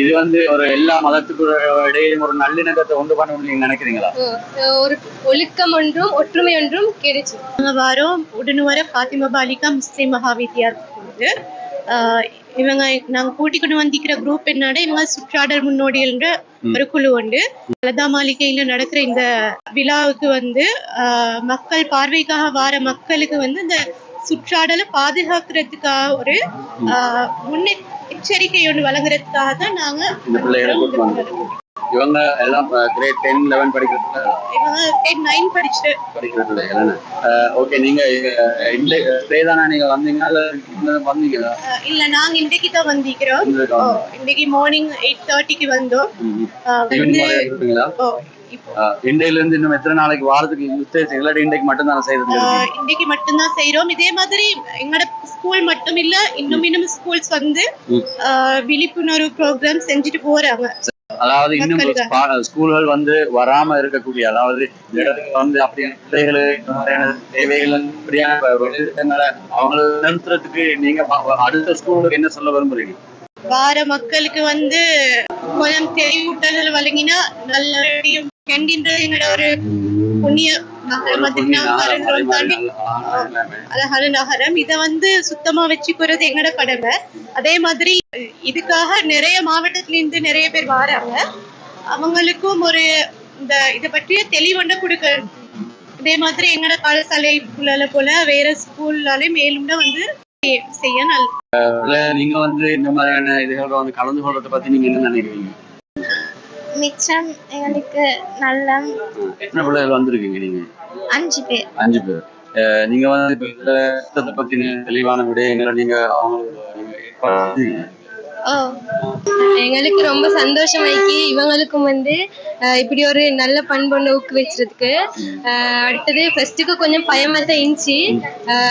இது வந்து ஒரு எல்லா மதத்துக்கு இடையிலும் ஒரு நல்லிணக்கத்தை உண்டு பண்ண நீங்க நினைக்கிறீங்களா? ஒரு ஒழுக்கம் ஒன்றும் ஒற்றுமை ஒன்றும் கிடைச்சு. வரோம் உடனுவர ஃபாத்திமா பாலிகா முஸ்லீம் ஆஹ் இவங்க நாங்கள் கூட்டிக் கொண்டு வந்திருக்கிற குரூப் என்னடா இவங்க சுற்றாடல் முன்னோடிகள்ன்ற ஒரு குழு உண்டு. லதா மாளிகையில நடக்கிற இந்த விழாவுக்கு வந்து ஆஹ் மக்கள் பார்வைக்காக வார மக்களுக்கு வந்து இந்த சுற்றாடலை பாதுகாக்கிறதுக்காக ஒரு ஆஹ் முன்னெ எச்சரிக்கை ஒன்று வழங்குறதுக்காக தான் நாங்க இவங்க எல்லாம் கிரேட் டென் லெவன் படிக்கிற இவங்க நைன் படிச்சுட்டு படிக்கிற பிள்ளைகள் ஓகே நீங்க டே தானே நீங்க வந்தீங்க? வந்தீங்களா? இல்ல நாங்க இன்றைக்கு தான் ஓ, இன்னைக்கு மார்னிங் எயிட் தேர்ட்டிக்கு வந்தோம். இருந்து இன்னும் எத்தனை நாளைக்கு வாரத்துக்கு யூஸ் இல்லாட்டி இன்றைக்கு மட்டும் தானே செய்யறது? ஆஹ் இன்னைக்கு மட்டும்தான் செய்றோம். இதே மாதிரி எங்களோட ஸ்கூல் மட்டும் இல்ல இன்னும் இன்னும் ஸ்கூல்ஸ் வந்து விழிப்புணர்வு ப்ரோக்ராம் செஞ்சுட்டு போறாங்க. அதாவது இன்னும் ஸ்கூல்கள் வந்து வராம இருக்கக்கூடிய அதாவது இடத்துக்கு வந்து அப்படியான தேவைகள் அவங்களை நிறுத்துறதுக்கு நீங்க அடுத்த ஸ்கூலுக்கு என்ன சொல்ல விரும்புறீங்க? வார மக்களுக்கு வந்து கொஞ்சம் தெளிவூட்டல் வழங்கினா நல்ல கண்டின்ற எங்களோட ஒரு புண்ணிய அழகான நகரம் இதை வந்து சுத்தமா வச்சுக்கிறது எங்களோட கடமை. அதே மாதிரி இதுக்காக நிறைய மாவட்டத்துல இருந்து நிறைய பேர் வராங்க. அவங்களுக்கும் ஒரு இந்த இதை பற்றிய தெளிவொண்ட கொடுக்க இதே மாதிரி எங்களோட பாடசாலை போல வேற ஸ்கூல்லாலே மேலும் வந்து செய்ய நல்ல நீங்க வந்து இந்த மாதிரியான இதுகள் வந்து கலந்து கொள்றத பத்தி நீங்க என்ன நினைக்கிறீங்க? மிச்சம் எங்களுக்கு நல்ல எத்தனை பிள்ளைகள் வந்திருக்கீங்க நீங்க? அஞ்சு பேர். அஞ்சு பேர். நீங்க வந்து பத்தின தெளிவான விடயங்களை நீங்க அவங்களுக்கு ஓ. எங்களுக்கு ரொம்ப சந்தோஷமாக்கி இவங்களுக்கும் வந்து இப்படி ஒரு நல்ல பண்பொண்ணு ஊக்குவிச்சதுக்கு. அடுத்தது ஃபர்ஸ்ட்டுக்கு கொஞ்சம் பயமாக தான் இருந்துச்சு.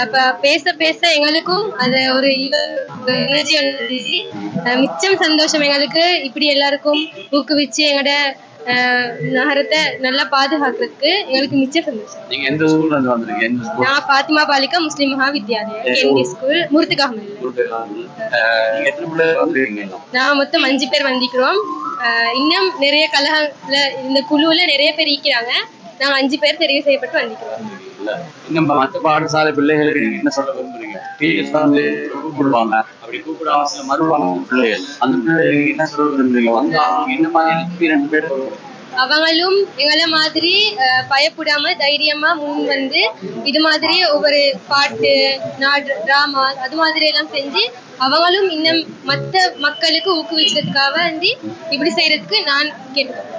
இப்போ பேச பேச எங்களுக்கும் அது ஒரு எனர்ஜி வந்துச்சு மிச்சம் சந்தோஷம் எங்களுக்கு இப்படி எல்லாருக்கும் ஊக்குவிச்சு எங்களோட நகரத்தை நல்லா பாதுகாக்கிறதுக்கு எங்களுக்கு மிச்ச சந்தோஷம் நீங்க எந்த ஸ்கூல்ல இருந்து வந்திருக்கீங்க? நான் பாத்திமா பாலிகா முஸ்லிம் மகா வித்யாலயா என்டி ஸ்கூல் இன்னும்? நான் மொத்தம் அஞ்சு பேர் வந்திக்கிறோம் இன்னும் நிறைய கழகத்துல இந்த குழுவுல நிறைய பேர் இருக்கிறாங்க. நாங்க அஞ்சு பேர் தெரிவு செய்யப்பட்டு வந்திக்கிறோம் இல்ல. இன்னும் மத்த பாடசாலை பிள்ளைகளுக்கு நீங்க என்ன சொல்ல விரும்புறீங்க? டீச்சர்ஸ் வந்து கூப்பிடுவாங்க. அப்படி கூப்பிடாம சில மறுவாங்க பிள்ளைகள் அந்த பிள்ளைகளுக்கு என்ன சொல்ல விரும்புறீங்க? வந்து அவங்க என்ன மாதிரி ரெண்டு பேர் அவங்களும் எங்களை மாதிரி பயப்படாம தைரியமா முன் வந்து இது மாதிரி ஒவ்வொரு பாட்டு நாடு டிராமா அது மாதிரி எல்லாம் செஞ்சு அவங்களும் இன்னும் மற்ற மக்களுக்கு ஊக்குவிக்கிறதுக்காக வந்து இப்படி செய்யறதுக்கு நான் கேட்டுக்கிறேன்.